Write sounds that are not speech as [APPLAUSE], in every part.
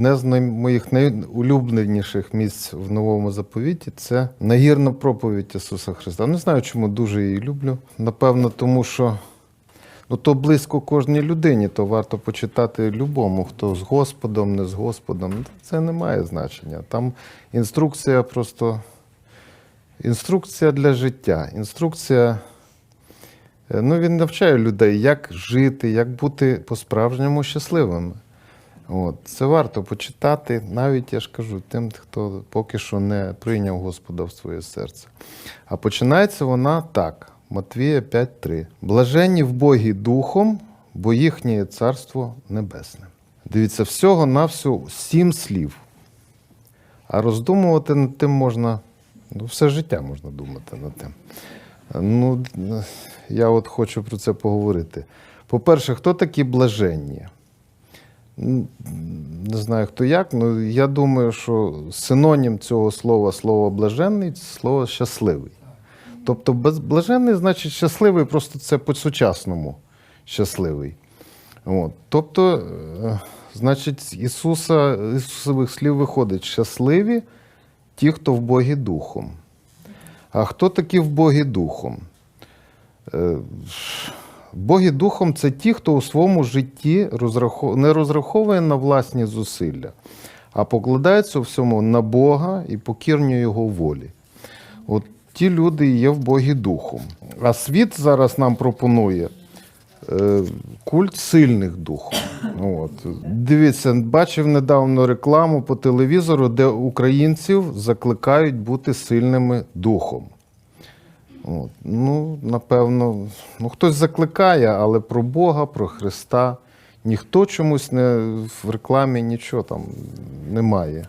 Одне з моїх найулюбленіших місць в новому заповіті це нагірна проповідь Ісуса Христа. Не знаю, чому дуже її люблю. Напевно, тому що ну, то близько кожній людині, то варто почитати любому, хто з Господом, не з Господом. Це не має значення. Там інструкція просто інструкція для життя. Інструкція. е, Ну, він навчає людей, як жити, як бути по-справжньому щасливими. От, це варто почитати, навіть я ж кажу, тим, хто поки що не прийняв Господа в своє серце. А починається вона так: Матвія 5.3. Блаженні в Богі Духом, бо їхнє царство небесне. Дивіться, всього на всю сім слів. А роздумувати над тим можна, ну, все життя можна думати над тим. Ну, я от хочу про це поговорити. По-перше, хто такі блаженні? Не знаю хто як, але я думаю, що синонім цього слова слово блаженний слово щасливий. Тобто блаженний значить щасливий, просто це по-сучасному щасливий. От. Тобто, е, значить, Ісуса, Ісусових слів виходить щасливі ті, хто в Богі Духом. А хто такі в Богі Духом? Боги Духом це ті, хто у своєму житті не розраховує на власні зусилля, а покладається у всьому на Бога і покірнює Його волі. От ті люди є в Богі Духом. А світ зараз нам пропонує е, культ сильних духом. От. Дивіться, бачив недавно рекламу по телевізору, де українців закликають бути сильними духом. От. Ну, напевно, ну хтось закликає, але про Бога, про Христа ніхто чомусь не в рекламі нічого там немає.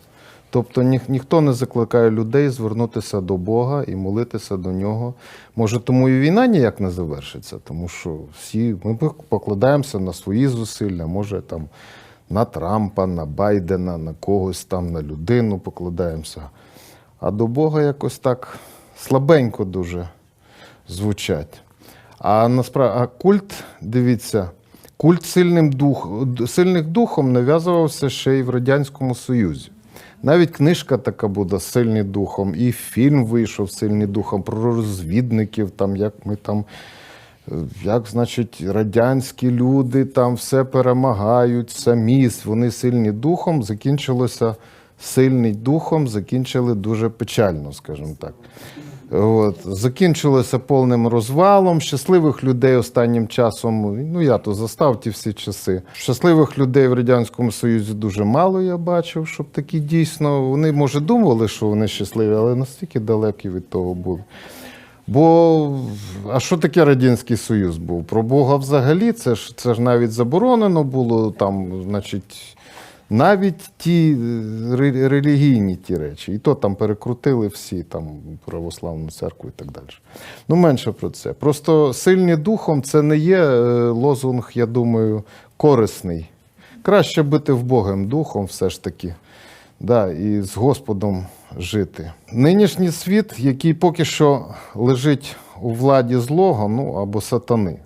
Тобто ні, ніхто не закликає людей звернутися до Бога і молитися до нього. Може, тому і війна ніяк не завершиться, тому що всі ми покладаємося на свої зусилля, може там на Трампа, на Байдена, на когось там, на людину покладаємося. А до Бога якось так слабенько дуже звучать. А насправді, культ, дивіться, культ сильним дух, сильних духом нав'язувався ще й в Радянському Союзі. Навіть книжка така буде сильний духом, і фільм вийшов сильний духом про розвідників, там як ми там. Як, значить, радянські люди там все перемагають, самі, вони сильні духом, закінчилося сильний духом, закінчили дуже печально, скажімо так. От. Закінчилося повним розвалом. Щасливих людей останнім часом, ну я то застав ті всі часи. Щасливих людей в Радянському Союзі дуже мало я бачив, щоб такі дійсно. Вони, може, думали, що вони щасливі, але настільки далекі від того були. Бо а що таке Радянський Союз був? Про Бога взагалі, це ж це ж навіть заборонено було там, значить, навіть ті е, релігійні ті речі. І то там перекрутили всі там православну церкву і так далі. Ну, менше про це. Просто сильні духом це не є е, лозунг, я думаю, корисний. Краще бути в Богом духом, все ж таки. Да, і з Господом жити. Нинішній світ, який поки що лежить у владі злого, ну або сатани,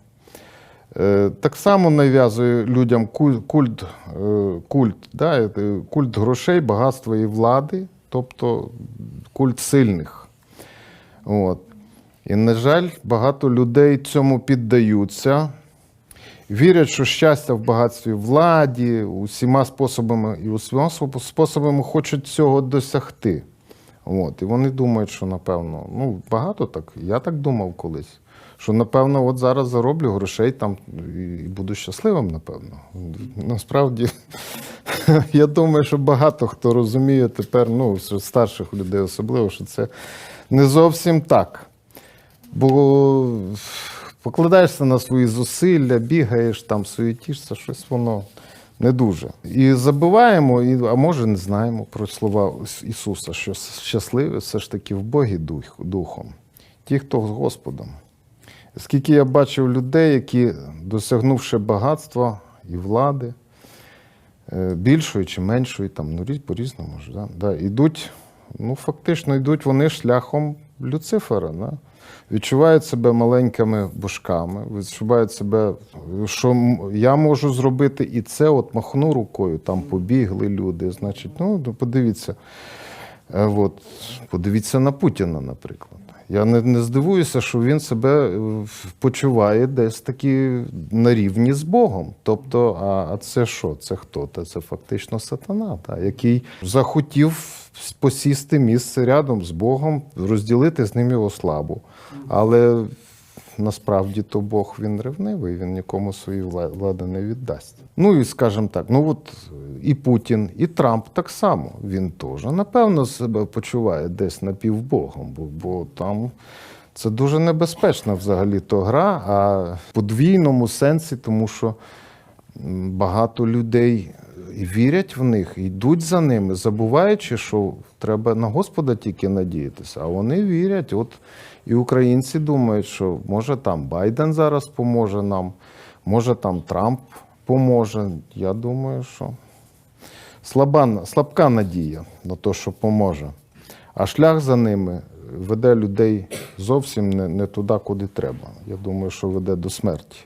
так само нав'язує людям культ, е, культ, да, е, культ грошей, багатства і влади, тобто культ сильних. От. І, на жаль, багато людей цьому піддаються. Вірять, що щастя в багатстві владі, усіма способами і усіма способами хочуть цього досягти. От. І вони думають, що напевно, ну багато так, я так думав колись. Що напевно, от зараз зароблю грошей там і буду щасливим, напевно. Насправді, [LAUGHS] я думаю, що багато хто розуміє тепер, ну, старших людей особливо, що це не зовсім так. Бо покладаєшся на свої зусилля, бігаєш там, суетішся, щось воно не дуже. І забуваємо, і, а може не знаємо про слова Ісуса, що щасливі все ж таки в Богі дух, духом. Ті, хто з Господом. Скільки я бачив людей, які, досягнувши багатства і влади, е, більшої чи меншої, там, ну, по-різному ж, да, да, ідуть, ну, фактично йдуть вони шляхом Люцифера. Да? Відчувають себе маленькими божками, відчувають себе, що я можу зробити і це, от махну рукою, там побігли люди. Значить, ну ну, подивіться. Е, От, подивіться на Путіна, наприклад. Я не, не здивуюся, що він себе е, почуває десь таки на рівні з Богом. Тобто, а, а це що? Це хто? Та це фактично сатана, та, який захотів посісти місце рядом з Богом, розділити з ним його славу. Але насправді то Бог він ревнивий, він нікому свої влади не віддасть. Ну і скажімо так, ну от і Путін, і Трамп так само. Він теж напевно себе почуває десь напівбогом, бо, бо там. Це дуже небезпечна взагалі то гра, а в подвійному сенсі, тому що багато людей вірять в них, йдуть за ними, забуваючи, що треба на Господа тільки надіятися. А вони вірять. От і українці думають, що може там Байден зараз поможе нам, може там Трамп поможе. Я думаю, що слаба, слабка надія на те, що поможе. А шлях за ними веде людей зовсім не, не туди, куди треба. Я думаю, що веде до смерті.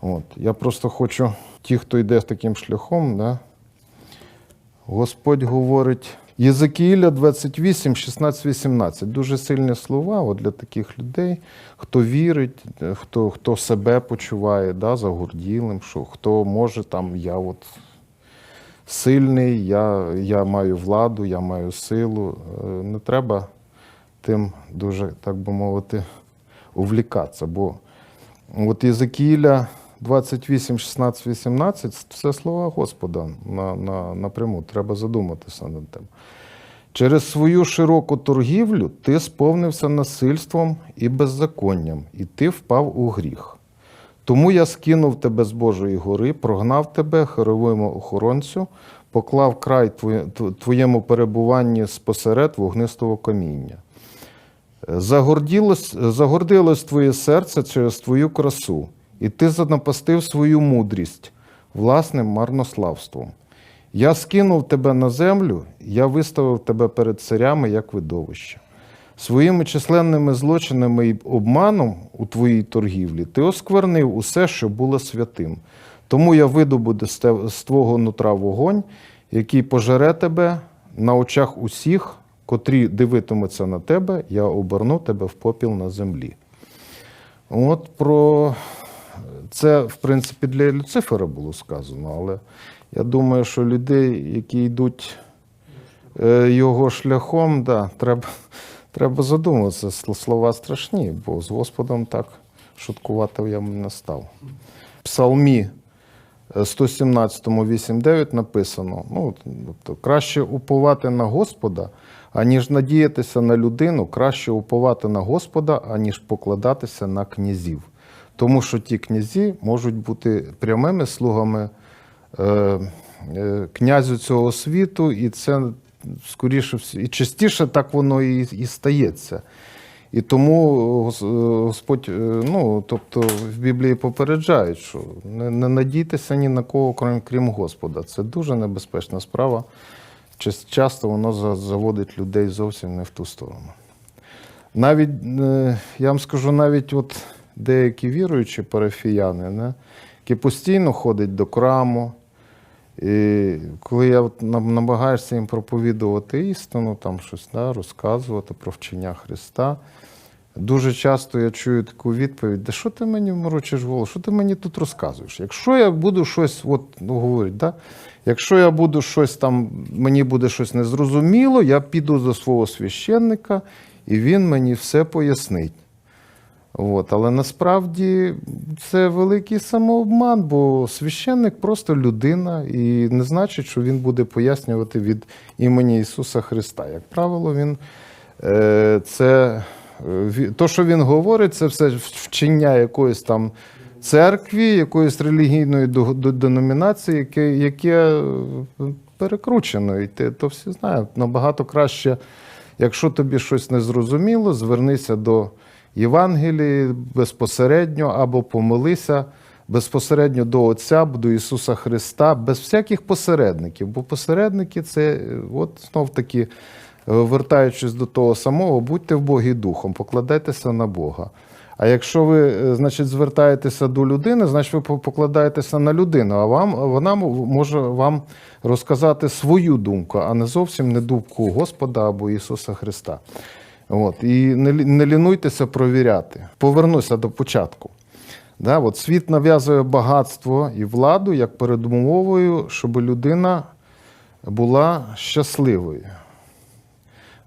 От. Я просто хочу, ті, хто йде таким шляхом, да, Господь говорить. Єзекіїля 28, 16, 18. Дуже сильні слова от для таких людей, хто вірить, хто, хто себе почуває да, загорділим, що хто може там, я от сильний, я, я маю владу, я маю силу. Е, Не треба тим дуже, так би мовити, увлікатися. Бо от Єзекіїля 28, 16, 18 це слова Господа на, на, напряму. Треба задуматися над тим. Через свою широку торгівлю ти сповнився насильством і беззаконням, і ти впав у гріх. Тому я скинув тебе з Божої гори, прогнав тебе, хоровому охоронцю, поклав край твоєму перебуванні спосеред вогнистого каміння. Загорділось, загордилось твоє серце через твою красу, і ти занапастив свою мудрість власним марнославством. Я скинув тебе на землю, я виставив тебе перед царями як видовище. Своїми численними злочинами і обманом у твоїй торгівлі ти осквернив усе, що було святим. Тому я видобуду з твого нутра вогонь, який пожере тебе на очах усіх, котрі дивитимуться на тебе, я оберну тебе в попіл на землі. От про це, в принципі, для Люцифера було сказано, але я думаю, що людей, які йдуть е, його шляхом, да, треба, треба задуматися. Слова страшні, бо з Господом так шуткувати я не став. Псалмі е, 117, 8-9 написано: ну, тобто, краще уповати на Господа, аніж надіятися на людину, краще уповати на Господа, аніж покладатися на князів. Тому що ті князі можуть бути прямими слугами е, е, князю цього світу, і це скоріше і частіше так воно і, і стається. І тому е, Господь, ну, тобто в Біблії попереджають, що не, не надійтеся ні на кого, крім, крім Господа. Це дуже небезпечна справа. Часто воно заводить людей зовсім не в ту сторону. Навіть, я вам скажу, навіть от деякі віруючі парафіяни, не, які постійно ходять до храму, і коли я намагаюся їм проповідувати істину, там щось да, розказувати про вчення Христа, дуже часто я чую таку відповідь: де що ти мені морочиш голову, що ти мені тут розказуєш? Якщо я буду щось, от, ну говорить, да, якщо я буду щось там, мені буде щось незрозуміло, я піду до свого священника, і він мені все пояснить. От, але насправді це великий самообман, бо священник просто людина, і не значить, що він буде пояснювати від імені Ісуса Христа. Як правило, він е, це е, то, що він говорить, це все вчення якоїсь там церкві, якоїсь релігійної деномінації, яке, яке е, перекручено. І ти то всі знають. Набагато краще, якщо тобі щось не зрозуміло, звернися до Євангелії безпосередньо або помолися безпосередньо до Отця, до Ісуса Христа, без всяких посередників. Бо посередники це, е, от знов таки, вертаючись до того самого, будьте в Богі духом, покладайтеся на Бога. А якщо ви, е, значить, звертаєтеся до людини, значить ви покладаєтеся на людину, а вам вона може вам розказати свою думку, а не зовсім не думку Господа або Ісуса Христа. От. І не, не лінуйтеся провіряти. Повернуся до початку. Да, от світ нав'язує багатство і владу як передумовою, щоб людина була щасливою.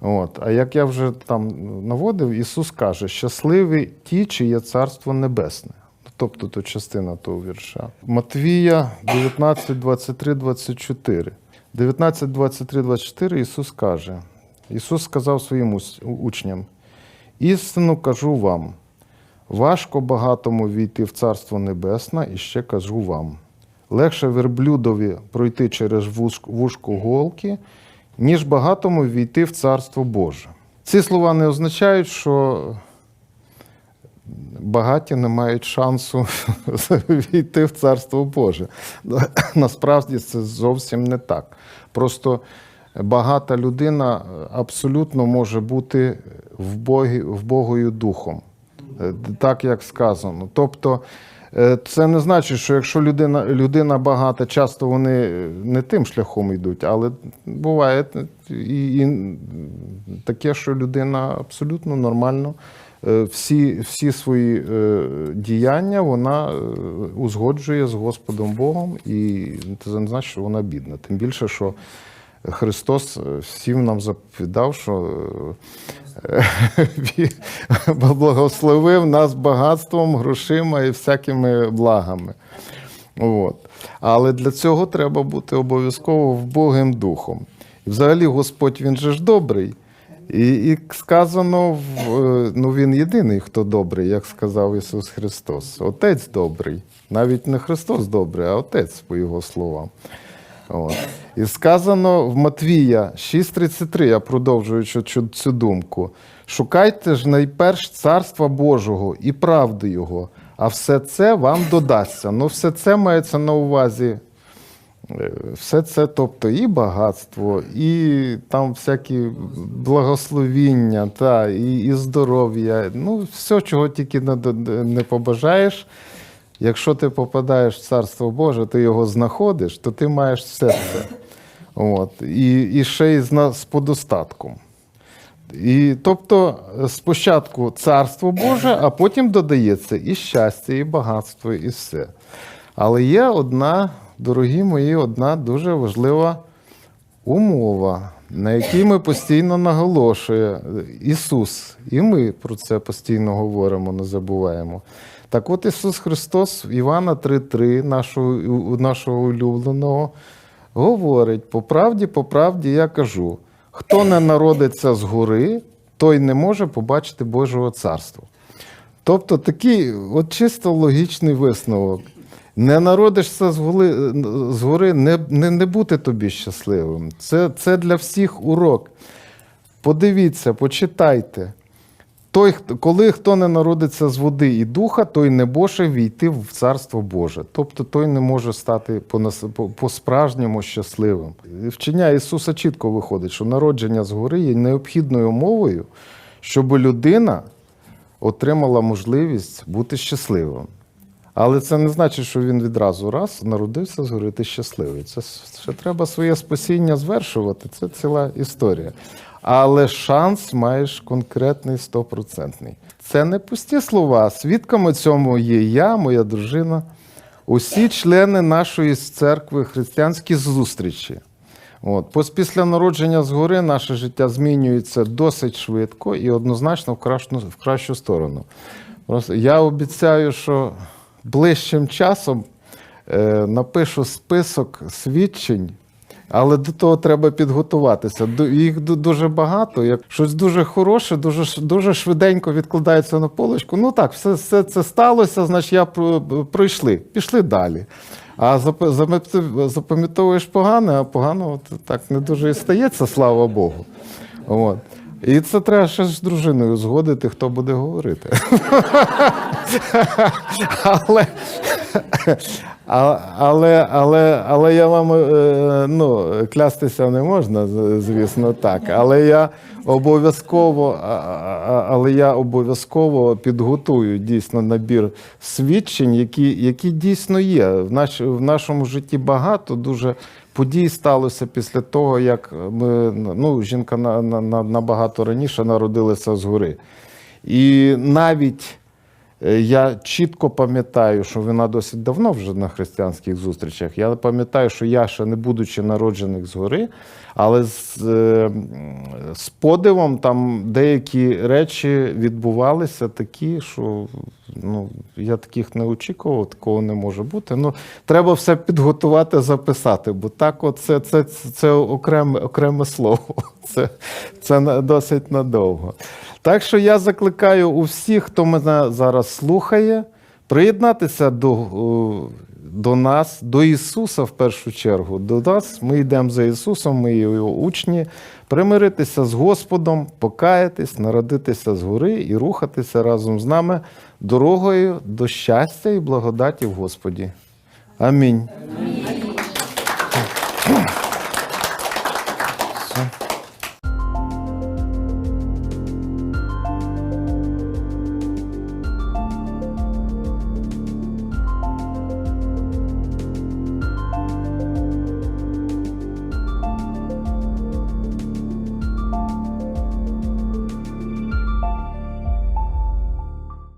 От. А як я вже там наводив, Ісус каже, щасливі ті, чиє царство небесне. Тобто то частина того вірша. Матвія 19, 23, 24. 19, 23, 24 Ісус каже: Ісус сказав своїм учням: істину кажу вам, важко багатому війти в Царство Небесне, і ще кажу вам. Легше верблюдові пройти через вуш- вушко голки, ніж багатому війти в Царство Боже. Ці слова не означають, що багаті не мають шансу [LAUGHS] війти в Царство Боже. Насправді це зовсім не так. Просто багата людина абсолютно може бути в Богі, в Богою духом, Е, так як сказано. Тобто, е, це не значить, що якщо людина, людина багата, часто вони не тим шляхом йдуть, але буває і, і таке, що людина абсолютно нормально е, всі, всі свої е, діяння вона е, узгоджує з Господом Богом, і це не значить, що вона бідна. Тим більше, що Христос е, всім нам заповідав, що е, [LAUGHS] благословив нас багатством, грошима і всякими благами. От. Але для цього треба бути обов'язково вбогим духом. І взагалі Господь він же ж добрий. І, і сказано, е, ну він єдиний, хто добрий, як сказав Ісус Христос. Отець добрий. Навіть не Христос добрий, а Отець, по Його словам. От. І сказано в Матвія 6:33, я продовжуючи цю, думку. Шукайте ж найперш царства Божого і правди Його, а все це вам додасться. Ну, все це мається на увазі. е, Все це, тобто, і багатство, і там всякі благословіння, та, і, і здоров'я. Ну, все, чого тільки не, не побажаєш. Якщо ти попадаєш в Царство Боже, ти його знаходиш, то ти маєш все це. От. І, і ще й з, подостатком. І, тобто, спочатку царство Боже, а потім додається і щастя, і багатство, і все. Але є одна, дорогі мої, одна дуже важлива умова, на якій ми постійно наголошує Ісус. І ми про це постійно говоримо, не забуваємо. Так от Ісус Христос Івана 3,3, нашого, нашого улюбленого, говорить: по правді, по правді я кажу: хто не народиться згори, той не може побачити Божого царства. Тобто такий от чисто логічний висновок. Не народишся згори, не, не, не бути тобі щасливим. Це, це для всіх урок. Подивіться, почитайте. Той, коли хто не народиться з води і духа, той не може війти в Царство Боже. Тобто той не може стати по-справжньому щасливим. Вчення Ісуса чітко виходить, що народження згори є необхідною умовою, щоб людина отримала можливість бути щасливим. Але це не значить, що він відразу раз народився згори, ти щасливий. Це ще треба своє спасіння звершувати. Це ціла історія. Але шанс маєш конкретний стопроцентний. Це не пусті слова. Свідками цьому є я, моя дружина, усі члени нашої церкви християнські зустрічі. От. Після народження згори наше життя змінюється досить швидко і однозначно в кращу, в кращу сторону. Просто я обіцяю, що ближчим часом е, напишу список свідчень, але до того треба підготуватися. Їх дуже багато. Як щось дуже хороше, дуже, дуже швиденько відкладається на полочку. Ну так, все, все це сталося, значить я пройшли, пішли далі. А запам'ятовуєш погане, а погано так не дуже і стається, слава Богу. От. І це треба ще з дружиною згодити, хто буде говорити. [LAUGHS] але, але, але, але я вам е, ну, клястися не можна, звісно, так. Але я обов'язково, але я обов'язково підготую дійсно набір свідчень, які, які дійсно є. В, наш, в нашому житті багато дуже подій сталося після того, як ми ну, жінка на, на, на, набагато раніше народилася згори. І навіть Я чітко пам'ятаю, що вона досить давно вже на християнських зустрічах. Я пам'ятаю, що я ще не будучи народжених згори, але з, е, з подивом там деякі речі відбувалися такі, що ну, я таких не очікував, такого не може бути. Ну, треба все підготувати, записати, бо так от це, це, це, окреме, окреме слово. [LAUGHS] Це, це досить надовго. Так що я закликаю у всіх, хто мене зараз слухає, приєднатися до, до нас, до Ісуса в першу чергу. До нас ми йдемо за Ісусом, ми його учні, примиритися з Господом, покаятись, народитися згори і рухатися разом з нами дорогою до щастя і благодаті в Господі. Амінь. Все.